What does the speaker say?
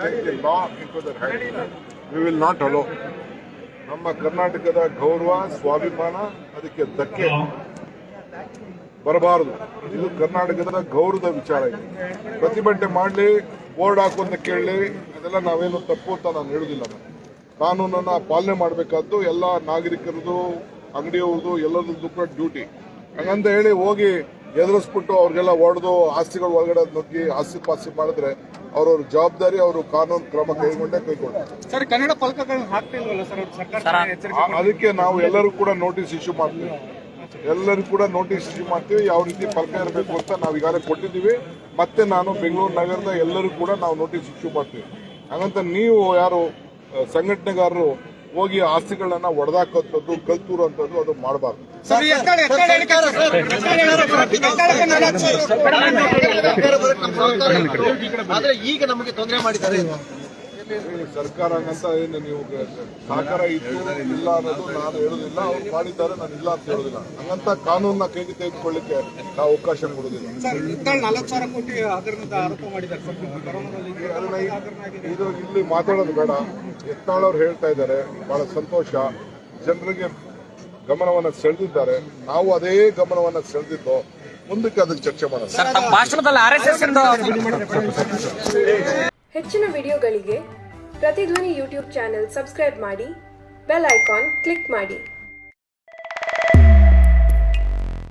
The law into their hand we will not allow ನಮ್ಮ ಕರ್ನಾಟಕದ ಗೌರವ ಸ್ವಾಭಿಮಾನ ಅದಕ್ಕೆ ಧಕ್ಕೆ. ಬರಬಾರದು. ಇದು ಕರ್ನಾಟಕದ ಗೌರವದ ವಿಚಾರ ಇದೆ. ಪ್ರತಿಭಟನೆ ಮಾಡಲಿ ಬೋರ್ಡ್ ಅಂತ ಕೇಳಲಿ ಅದೆಲ್ಲ ನಾವೇನು ತಪ್ಪು ಅಂತ ನಾನು ಹೇಳುದಿಲ್ಲ. ನಾನು ಕಾನೂನನ್ನ ಪಾಲನೆ ಮಾಡಬೇಕಾದ್ದು ಎಲ್ಲ ನಾಗರಿಕರದು ಅಂಗಡಿಯವ್ರದ್ದು ಎಲ್ಲರದ್ದು ಕೂಡ ಡ್ಯೂಟಿ ಹಂಗಂತ ಹೇಳಿ ಹೋಗಿ ಎದುರಿಸ್ಬಿಟ್ಟು ಅವ್ರಿಗೆಲ್ಲ ಹೊಡೆದು ಆಸ್ತಿಗಳು ಒಳಗಡೆ ನುಗ್ಗಿ ಆಸ್ತಿ ಪಾಸ್ತಿ ಮಾಡಿದ್ರೆ ಅವ್ರವ್ರ ಜವಾಬ್ದಾರಿ ಅವರು ಕಾನೂನು ಕ್ರಮ ಕೈಗೊಂಡೇ ಕೈಗೊಂಡು. ಅದಕ್ಕೆ ನಾವು ಎಲ್ಲರೂ ಕೂಡ ನೋಟಿಸ್ ಇಶ್ಯೂ ಮಾಡ್ತೀವಿ. ಎಲ್ಲರಿಗೂ ಕೂಡ ನೋಟಿಸ್ ಇಶ್ಯೂ ಮಾಡ್ತೀವಿ. ಯಾವ ರೀತಿ ಫಲಕ ಇರಬೇಕು ಅಂತ ನಾವು ಈಗಾಗಲೇ ಕೊಟ್ಟಿದ್ದೀವಿ. ಮತ್ತೆ ನಾನು ಬೆಂಗಳೂರು ನಗರದ ಎಲ್ಲರೂ ಕೂಡ ನಾವು ನೋಟಿಸ್ ಇಶ್ಯೂ ಮಾಡ್ತೀವಿ. ಹಾಗಂತ ನೀವು ಯಾರು ಸಂಘಟನೆಗಾರರು ಹೋಗಿ ಆಸ್ತಿಗಳನ್ನ ಒಡೆದಾಕೋಂಥದ್ದು ಕಲ್ತೂರು ಅಂತದ್ದು ಅದು ಮಾಡಬಾರ್ದು. ಆದ್ರೆ ಈಗ ನಮಗೆ ತೊಂದರೆ ಮಾಡಿದ್ದಾರೆ ಸರ್ಕಾರ ಅಂತ ಏನು ನೀವು ಸಹಕಾರ ಇತ್ತು ಇಲ್ಲ ಅನ್ನೋದು ನಾನು ಹೇಳುದಿಲ್ಲ ಅವ್ರು ಮಾಡಿದ್ದಾರೆ ನಾನು ಇಲ್ಲ ಅಂತ ಹೇಳುದಿಲ್ಲ ಹಂಗಂತ ಕಾನೂನನ್ನ ಕೈಗೆ ತೆಗೆದುಕೊಳ್ಳಿಕ್ಕೆ ನಾವು ಅವಕಾಶ ಕೊಡುದಿಲ್ಲ ಇದು ಇಲ್ಲಿ ಮಾತಾಡೋದು ಬೇಡ ಯತ್ನಾಳ್ ಹೇಳ್ತಾ ಇದ್ದಾರೆ ಬಹಳ ಸಂತೋಷ ಜನರಿಗೆ ಗಮನವನ್ನ ಸೆಳೆದಿದ್ದಾರೆ. ನಾವು ಅದೇ ಗಮನವನ್ನ ಸೆಳೆದಿದ್ದು ಮುಂದಕ್ಕೆ ಅದಕ್ಕೆ ಚರ್ಚೆ ಮಾಡೋಣ. ಸರ್ ತಮ್ಮ ಭಾಷಣದಲ್ಲಿ ಆರ್ ಎಸ್ ಎಸ್ ಇಂದ ಹೆಚ್ಚಿನ ವಿಡಿಯೋಗಳಿಗೆ ಪ್ರತಿಧ್ವನಿ ಯೂಟ್ಯೂಬ್ ಚಾನೆಲ್ ಸಬ್ಸ್ಕ್ರೈಬ್ ಮಾಡಿ ಬೆಲ್ ಐಕಾನ್ ಕ್ಲಿಕ್ ಮಾಡಿ.